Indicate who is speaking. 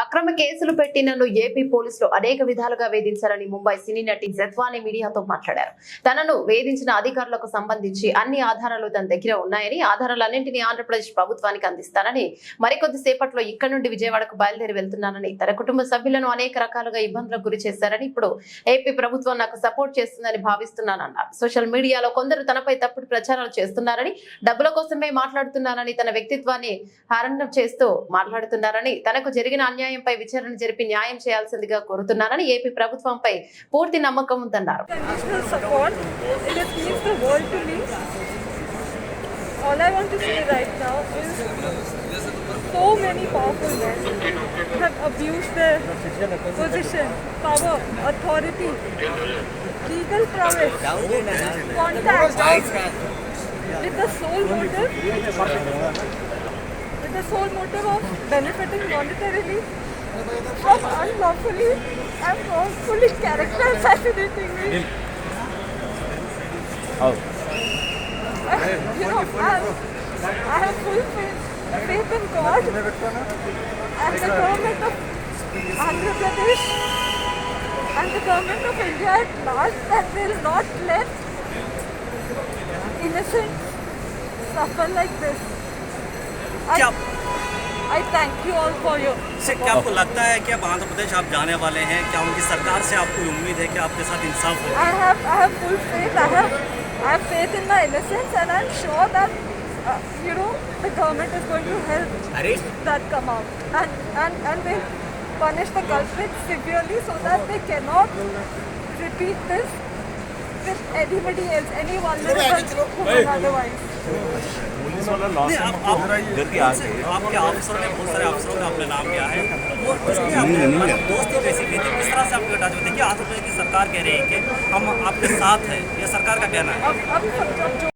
Speaker 1: అక్రమ కేసులు పెట్టి నన్ను ఏపీ పోలీసులు అనేక విధాలుగా వేధించారని ముంబై సినీ నటి జత్వాని మీడియాతో మాట్లాడారు. తనను వేధించిన అధికారులకు సంబంధించి అన్ని ఆధారాలు తన దగ్గర ఉన్నాయని ఆధారాలన్నింటినీ ఆంధ్రప్రదేశ్ ప్రభుత్వానికి అందిస్తానని మరికొద్ది సేపట్లో ఇక్కడి నుండి విజయవాడకు బయలుదేరి వెళ్తున్నానని తన కుటుంబ సభ్యులను అనేక రకాలుగా ఇబ్బందులకు గురి చేశారని ఇప్పుడు ఏపీ ప్రభుత్వం నాకు సపోర్ట్ చేస్తుందని భావిస్తున్నానన్నారు. సోషల్ మీడియాలో కొందరు తనపై తప్పుడు ప్రచారాలు చేస్తున్నారని డబ్బుల కోసమే మాట్లాడుతున్నానని తన వ్యక్తిత్వాన్ని హరణం చేస్తూ మాట్లాడుతున్నారని తనకు జరిగిన అన్యాయంపై విచారణ జరిపి న్యాయం చేయాల్సిందిగా కోరుతున్నానని ఏపీ ప్రభుత్వంపై పూర్తి నమ్మకం ఉందన్నారు
Speaker 2: All I want to say right now is so many powerful men have abused their position, power, authority, legal prowess, contact with the sole motive the sole motive of benefiting monetarily from unlawfully and wrongfully character assassinating me. I, oh. you know, I, I have full faith, faith in God and the government of Andhra Pradesh and the government of India at large that will not let innocents suffer like this.
Speaker 3: क्या?
Speaker 2: I thank you all for you
Speaker 3: से क्या आपको लगता है कि अब आंध्र प्रदेश आप जाने वाले हैं? क्या उनकी सरकार से आपको उम्मीद है कि आपके साथ इंसाफ हो?
Speaker 2: I have I have full faith I have I have faith in my innocence and I am sure that you know the government is going to
Speaker 3: help
Speaker 2: that come out and and and they punish the culprits severely so that they cannot repeat this with anybody else, any vulnerable woman otherwise.
Speaker 3: नहीं, आप, आप, उनसे- आपके ऑफिसरों ने बहुत सारे अफसरों का अपने नाम लिया है। वो उसमें आपने दोस्ती कैसी की थी किस तरह से आपके टच में देखिए आंध्र की सरकार कह रही है कि हम आपके साथ हैं। यह सरकार का कहना है।
Speaker 2: अब अब जो